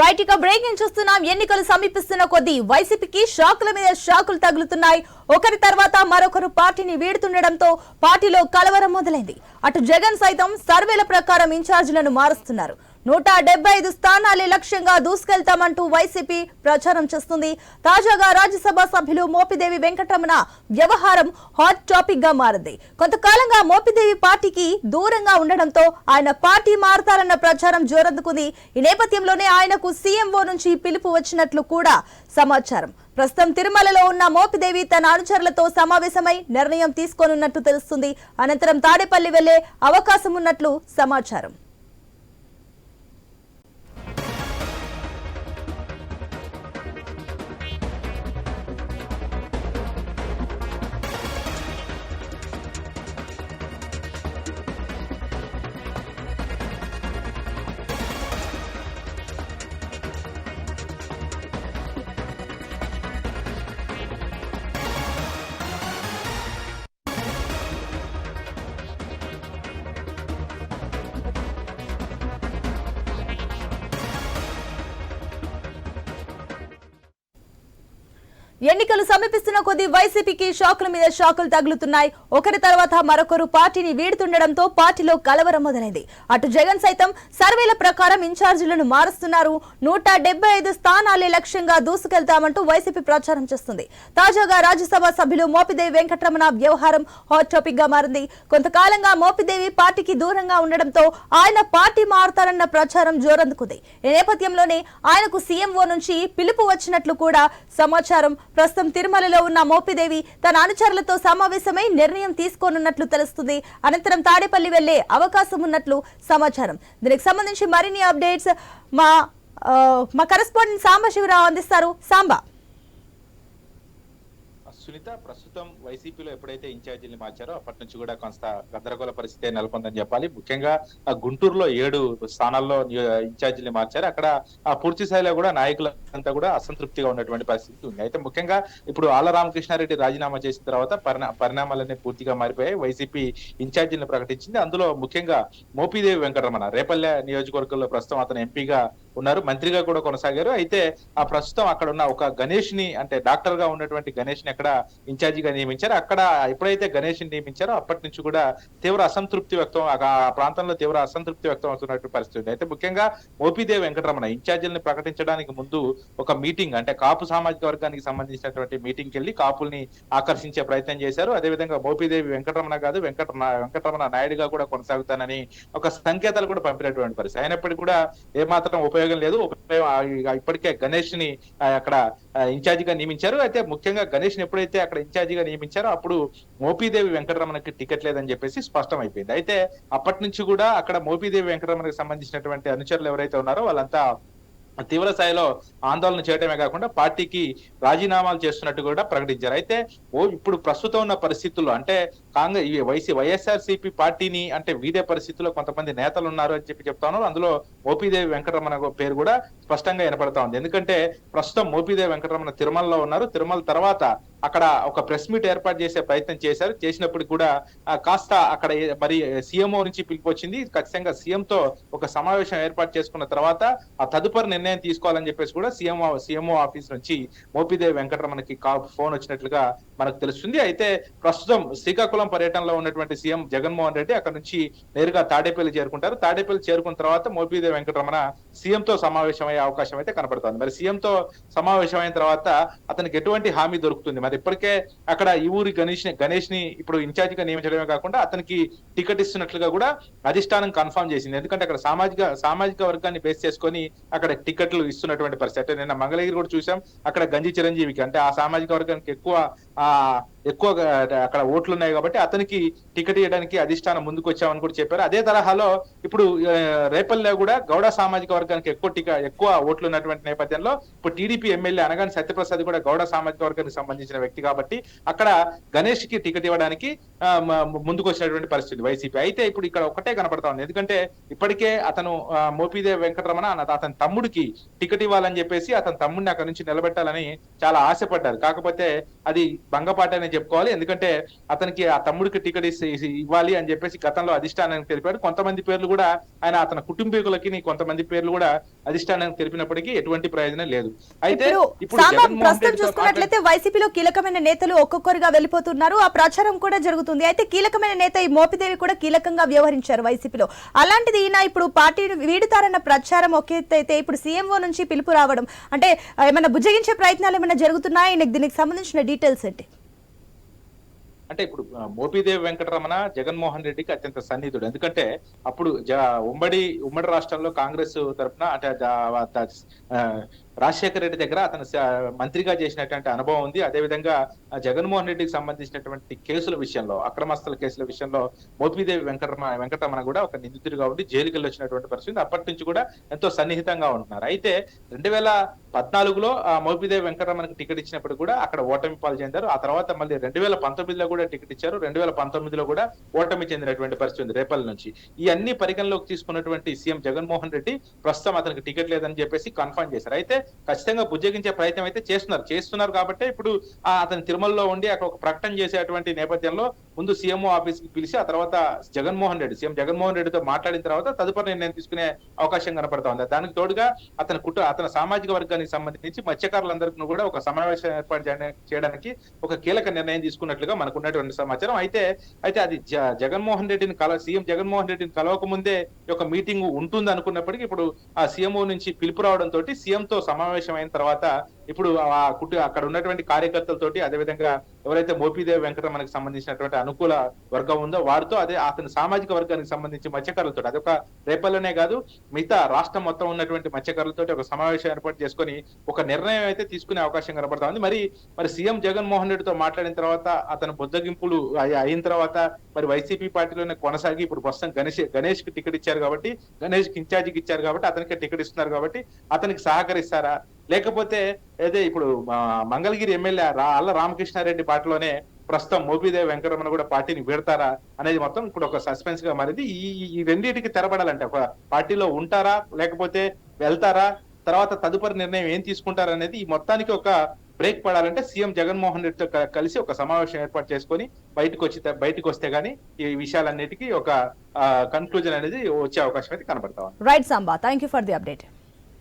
Right ఇక breaking చూస్తున్నాం. ఎన్నికలు సమీపిస్తున్న కొద్దీ వైసీపీకి షాకుల మీద షాకులు తగులుతున్నాయి. ఒకరి తర్వాత మరొకరు పార్టీని వీడుతుండటంతో పార్టీలో కలవరం మొదలైంది. అటు జగన్ సైతం సర్వేల ప్రకారం ఇన్ఛార్జీలను మారుస్తున్నారు. నూట డెబ్బై ఐదు స్థానాలే లక్ష్యంగా దూసుకెళ్తామంటూ వైసీపీ ప్రచారం చేస్తుంది. తాజాగా రాజ్యసభ సభ్యులు మోపిదేవి వెంకటరమణ వ్యవహారం హాట్ టాపిక్గా మారింది. కొంతకాలంగా మోపిదేవి పార్టీకి దూరంగా ఉండడంతో ఆయన పార్టీ మారతారన్న ప్రచారం జోరందుకుంది. ఈ నేపథ్యంలోనే ఆయనకు సీఎంఓ నుంచి పిలుపు వచ్చినట్లు కూడా సమాచారం. ప్రస్తుతం తిరుమలలో ఉన్న మోపిదేవి తన అనుచరులతో సమావేశమై నిర్ణయం తీసుకోనున్నట్టు తెలుస్తుంది. అనంతరం తాడేపల్లి వెళ్ళే అవకాశం ఉన్నట్లు సమాచారం. ఎన్నికలు సమీపిస్తున్న కొద్దీ వైసీపీకి షాకుల మీద షాకులు తగులుతున్నాయి. ఒకరి తర్వాత మరొకరు పార్టీని వీడుతుండటంతో పార్టీలో కలవరం మొదలైంది. అటు జగన్ సైతం సర్వేల ప్రకారం ఇన్ఛార్జీలను మారుస్తున్నారు. నూట ఐదు స్థానాలే లక్ష్యంగా దూసుకెళ్తామంటూ వైసీపీ ప్రచారం చేస్తుంది. తాజాగా రాజ్యసభ సభ్యులు మోపిదేవి వెంకటరమణ వ్యవహారం హాట్ టాపిక్గా మారింది. కొంతకాలంగా మోపిదేవి పార్టీకి దూరంగా ఉండడంతో ఆయన పార్టీ మారుతారన్న ప్రచారం జోరందుకుంది. ఈ నేపథ్యంలోనే ఆయనకు సీఎంఓ నుంచి పిలుపు వచ్చినట్లు కూడా సమాచారం ప్రస్తుతం తిరుమలలో ఉన్న మోపిదేవి తన అనుచరులతో సమావేశమై నిర్ణయం తీసుకోనున్నట్లు తెలుస్తుంది. అనంతరం తాడేపల్లి వెళ్ళే అవకాశం ఉన్నట్లు సమాచారం. దీనికి సంబంధించి మరిన్ని అప్డేట్స్ మా ఆ, మా కరెస్పాండెంట్ సాంబశివరావు అందిస్తారు. సాంబా. సునీత ప్రస్తుతం వైసీపీలో ఎప్పుడైతే ఇన్ఛార్జీలు మార్చారో అప్పటి నుంచి కూడా కొంత గందరగోళ పరిస్థితి నెలకొందని చెప్పాలి. ముఖ్యంగా గుంటూరులో ఏడు స్థానాల్లో ఇన్ఛార్జీలు మార్చారు. అక్కడ ఆ పూర్తి స్థాయిలో కూడా నాయకులంతా కూడా అసంతృప్తిగా ఉన్నటువంటి పరిస్థితి ఉంది. అయితే ముఖ్యంగా ఇప్పుడు ఆల రామకృష్ణారెడ్డి రాజీనామా చేసిన తర్వాత పరిణా పరిణామాలన్నీ పూర్తిగా మారిపోయాయి. వైసీపీ ఇన్ఛార్జీలను ప్రకటించింది. అందులో ముఖ్యంగా మోపిదేవి వెంకటరమణ రేపల్లె నియోజకవర్గంలో ప్రస్తుతం అతను ఎంపీగా ఉన్నారు. మంత్రిగా కూడా కొనసాగారు. అయితే ఆ ప్రస్తుతం అక్కడ ఉన్న ఒక గణేష్ని అంటే డాక్టర్గా ఉన్నటువంటి గణేష్ని అక్కడ ఇన్ఛార్జిగా నియమించారు. అక్కడ ఎప్పుడైతే గణేష్ని నియమించారో అప్పటి నుంచి కూడా తీవ్ర అసంతృప్తి వ్యక్తం ఆ ప్రాంతంలో తీవ్ర అసంతృప్తి వ్యక్తం అవుతున్నటువంటి పరిస్థితి ఉంది. అయితే ముఖ్యంగా మోపిదేవి వెంకటరమణ ఇన్ఛార్జీలను ప్రకటించడానికి ముందు ఒక మీటింగ్ అంటే కాపు సామాజిక వర్గానికి సంబంధించినటువంటి మీటింగ్కి వెళ్ళి కాపుల్ని ఆకర్షించే ప్రయత్నం చేశారు. అదేవిధంగా మోపిదేవి వెంకటరమణ కాదు వెంకట వెంకటరమణ నాయుడుగా కూడా కొనసాగుతానని ఒక సంకేతాలు కూడా పంపినటువంటి పరిస్థితి. అయినప్పటికీ కూడా ఏమాత్రం ఉపయోగం ఉపయోగం లేదు. ఇప్పటికే గణేష్ని అక్కడ ఇన్ఛార్జ్గా నియమించారు. అయితే ముఖ్యంగా గణేష్ని ఎప్పుడైతే అక్కడ ఇన్ఛార్జ్గా నియమించారో అప్పుడు మోపీదేవి వెంకటరమణకి టికెట్ లేదని చెప్పేసి స్పష్టం అయిపోయింది అయితే అప్పటి నుంచి కూడా అక్కడ మోపీదేవి వెంకటరమణకి సంబంధించినటువంటి అనుచరులు ఎవరైతే ఉన్నారో వాళ్ళంతా తీవ్ర స్థాయిలో ఆందోళన చేయడమే కాకుండా పార్టీకి రాజీనామాలు చేస్తున్నట్టు కూడా ప్రకటించారు. అయితే ఓ ఇప్పుడు ప్రస్తుతం ఉన్న పరిస్థితుల్లో అంటే కాంగ్రెస్ వైసీ వైఎస్ఆర్ సిపి పార్టీని అంటే వీడే పరిస్థితుల్లో కొంతమంది నేతలు ఉన్నారు అని చెప్పి చెప్తాను అందులో మోపిదేవి వెంకటరమణ పేరు కూడా స్పష్టంగా వినపడతా ఉంది. ఎందుకంటే ప్రస్తుతం మోపిదేవి వెంకటరమణ తిరుమలలో ఉన్నారు. తిరుమల తర్వాత అక్కడ ఒక ప్రెస్ మీట్ ఏర్పాటు చేసే ప్రయత్నం చేశారు. చేసినప్పుడు కూడా కాస్త అక్కడ మరి సీఎంఓ నుంచి పిలుపు వచ్చింది. ఖచ్చితంగా సీఎంతో ఒక సమావేశం ఏర్పాటు చేసుకున్న తర్వాత ఆ తదుపరి నిర్ణయం తీసుకోవాలని చెప్పేసి కూడా సీఎం సీఎంఓ ఆఫీస్ నుంచి మోపిదేవి వెంకటరమణకి కా ఫోన్ వచ్చినట్లుగా మనకు తెలుస్తుంది. అయితే ప్రస్తుతం శ్రీకాకుళం పర్యటనలో ఉన్నటువంటి సీఎం జగన్మోహన్ రెడ్డి అక్కడ నుంచి నేరుగా తాడేపల్లి చేరుకుంటారు. తాడేపల్లి చేరుకున్న తర్వాత మోపిదేవి వెంకటరమణ సీఎంతో సమావేశమయ్యే అవకాశం అయితే కనపడుతుంది. మరి సీఎం తో సమావేశమైన తర్వాత అతనికి ఎటువంటి హామీ దొరుకుతుంది? మరి ఇప్పటికే అక్కడ ఈ ఊరి గణేష్ గణేష్ని ఇప్పుడు ఇన్ఛార్జ్గా నియమించడమే కాకుండా అతనికి టికెట్ ఇస్తున్నట్లుగా కూడా అధిష్టానం కన్ఫర్మ్ చేసింది. ఎందుకంటే అక్కడ సామాజిక సామాజిక వర్గాన్ని బేస్ చేసుకొని అక్కడ టికెట్లు ఇస్తున్నటువంటి పరిస్థితి. అంటే నిన్న మంగళగిరి కూడా చూసాం. అక్కడ గంజి చిరంజీవికి అంటే ఆ సామాజిక వర్గానికి ఎక్కువ ఆ ఎక్కువగా అక్కడ ఓట్లు ఉన్నాయి కాబట్టి అతనికి టికెట్ ఇవ్వడానికి అధిష్టానం ముందుకు వచ్చామని కూడా చెప్పారు. అదే తరహాలో ఇప్పుడు రేపల్లో రేపల్లె కూడా గౌడ సామాజిక వర్గానికి ఎక్కువ టిక ఎక్కువ ఓట్లు ఉన్నటువంటి నేపథ్యంలో ఇప్పుడు టీడీపీ ఎమ్మెల్యే అనగానే సత్యప్రసాద్ కూడా గౌడ సామాజిక వర్గానికి సంబంధించిన వ్యక్తి కాబట్టి అక్కడ గణేష్కి టికెట్ ఇవ్వడానికి ముందుకు వచ్చినటువంటి పరిస్థితి వైసీపీ. అయితే ఇప్పుడు ఇక్కడ ఒకటే కనపడతా ఉంది. ఎందుకంటే ఇప్పటికే అతను మోపిదే వెంకటరమణ అన్న- అతని తమ్ముడికి టికెట్ ఇవ్వాలని చెప్పేసి అతని తమ్ముడిని అక్కడ నుంచి నిలబెట్టాలని చాలా ఆశపడ్డారు. కాకపోతే అది భంగపాట అనే చెప్పుకోవాలి. ఎందుకంటే అతనికి ఆ తమ్ముడికి టికెట్ ఇవ్వాలి అని చెప్పేసి గతంలో అధిష్టానానికి తెలిపాడు. కొంతమంది పేర్లు కూడా ఆయన అతని కుటుంబీకులకి కొంతమంది పేర్లు కూడా అధిష్టానానికి తెలిపినప్పటికీ ఎటువంటి ప్రయోజనం లేదు. అయితే ఇప్పుడు ప్రస్తుతం చూసుకున్నట్లయితే వైసీపీలో కీలకమైన నేతలు ఒక్కొక్కరుగా వెళ్ళిపోతున్నారు. ఆ ప్రచారం కూడా జరుగుతుంది. అయితే కీలకమైన నేత ఈ మోపిదేవి కూడా కీలకంగా వ్యవహరించారు వైసీపీలో. అలాంటిది ఈయన ఇప్పుడు పార్టీ వీడుతారన్న ప్రచారం ఒక ఎత్తు అయితే ఇప్పుడు సీఎంఓ నుంచి పిలుపు రావడం అంటే ఏమైనా బుజ్జగించే ప్రయత్నాలు ఏమైనా జరుగుతున్నాయా? దీనికి సంబంధించిన డీటెయిల్స్ ఏంటి? అంటే ఇప్పుడు మోపిదేవి వెంకటరమణ జగన్మోహన్ రెడ్డికి అత్యంత సన్నిహితుడు. ఎందుకంటే అప్పుడు జ- ఉమ్మడి ఉమ్మడి రాష్ట్రంలో కాంగ్రెస్ తరఫున అంటే రాజశేఖర రెడ్డి దగ్గర అతను మంత్రిగా చేసినటువంటి అనుభవం ఉంది. అదేవిధంగా జగన్మోహన్ రెడ్డికి సంబంధించినటువంటి కేసుల విషయంలో అక్రమస్తుల కేసుల విషయంలో మోపిదేవి వెంకటరమణ వెంకటరమణ కూడా ఒక నిందితుడిగా ఉండి జైలుకి వచ్చినటువంటి పరిస్థితి అప్పటి నుంచి కూడా ఎంతో సన్నిహితంగా ఉంటున్నారు. అయితే రెండు వేల పద్నాలుగులో మోపిదేవి వెంకటరమణకి టికెట్ ఇచ్చినప్పుడు కూడా అక్కడ ఓటమి పాలు చెందారు. ఆ తర్వాత మళ్ళీ రెండు వేల పంతొమ్మిదిలో కూడా టికెట్ ఇచ్చారు. రెండు వేల పంతొమ్మిదిలో కూడా ఓటమి చెందినటువంటి పరిస్థితి ఉంది రేపల్ నుంచి. ఈ అన్ని పరిగణలోకి తీసుకున్నటువంటి సీఎం జగన్మోహన్ రెడ్డి ప్రస్తుతం అతనికి టికెట్ లేదని చెప్పేసి కన్ఫర్మ్ చేశారు. అయితే ఖచ్చితంగా బుజ్జగించే ప్రయత్నం అయితే చేస్తున్నారు. చేస్తున్నారు కాబట్టి ఇప్పుడు అతను తిరుమలలో ఉండి అక్కడ ఒక ప్రకటన చేసేటువంటి నేపథ్యంలో ముందు సీఎంఓ ఆఫీస్కి పిలిచి ఆ తర్వాత జగన్మోహన్ రెడ్డి సీఎం జగన్మోహన్ రెడ్డితో మాట్లాడిన తర్వాత తదుపరి నిర్ణయం తీసుకునే అవకాశం కనపడతా ఉంది. దానికి తోడుగా అతని కుటుంబ అతని సామాజిక వర్గానికి సంబంధించి మత్స్యకారులందరికీ కూడా ఒక సమావేశం ఏర్పాటు చేయడానికి ఒక కీలక నిర్ణయం తీసుకున్నట్లుగా మనకు ఉన్నటువంటి సమాచారం. అయితే అయితే అది జ- జగన్మోహన్ రెడ్డిని కల సీఎం జగన్మోహన్ రెడ్డిని కలవక ముందే ఒక మీటింగ్ ఉంటుంది అనుకున్నప్పటికీ ఇప్పుడు ఆ సీఎంఓ నుంచి పిలుపు రావడం తోటి సీఎం తో సమావేశం అయిన తర్వాత ఇప్పుడు ఆ కుటు అక్కడ ఉన్నటువంటి కార్యకర్తలతోటి అదేవిధంగా ఎవరైతే మోపిదేవి వెంకటరమణకి సంబంధించినటువంటి అనుకూల వర్గం ఉందో వారితో అదే అతని సామాజిక వర్గానికి సంబంధించి మత్స్యకారులతో అదొక రేపల్లోనే కాదు మిగతా రాష్ట్రం మొత్తం ఉన్నటువంటి మత్స్యకారులతో ఒక సమావేశం ఏర్పాటు చేసుకొని ఒక నిర్ణయం అయితే తీసుకునే అవకాశం కనబడతా ఉంది. మరి మరి సీఎం జగన్మోహన్ రెడ్డితో మాట్లాడిన తర్వాత అతను బుద్ధగింపులు అయి- అయిన తర్వాత మరి వైసీపీ పార్టీలోనే కొనసాగి ఇప్పుడు ప్రస్తుతం గణేష్ గణేష్కి టికెట్ ఇచ్చారు కాబట్టి గణేష్కి ఇన్ఛార్జికి ఇచ్చారు కాబట్టి అతనికి టికెట్ ఇస్తున్నారు కాబట్టి అతనికి సహకరిస్తారా? లేకపోతే అదే ఇప్పుడు మంగళగిరి ఎమ్మెల్యే రా అల్ల రామకృష్ణారెడ్డి పార్టీలోనే ప్రస్తుతం మోపిదేవ్ వెంకటరమణ కూడా పార్టీని వీడతారా అనేది మొత్తం ఇప్పుడు ఒక సస్పెన్స్గా మారింది. ఈ ఈ- రెండింటికి తెరబడాలంటే ఒక పార్టీలో ఉంటారా లేకపోతే వెళ్తారా తర్వాత తదుపరి నిర్ణయం ఏం తీసుకుంటారా అనేది ఈ మొత్తానికి ఒక బ్రేక్ పడాలంటే సీఎం జగన్మోహన్ రెడ్డితో కలిసి ఒక సమావేశం ఏర్పాటు చేసుకొని బయటకు వచ్చి బయటకు వస్తే గానీ ఈ విషయాలన్నిటికీ ఒక కన్క్లూజన్ అనేది వచ్చే అవకాశం అయితే కనబడతా right Samba thank you for the update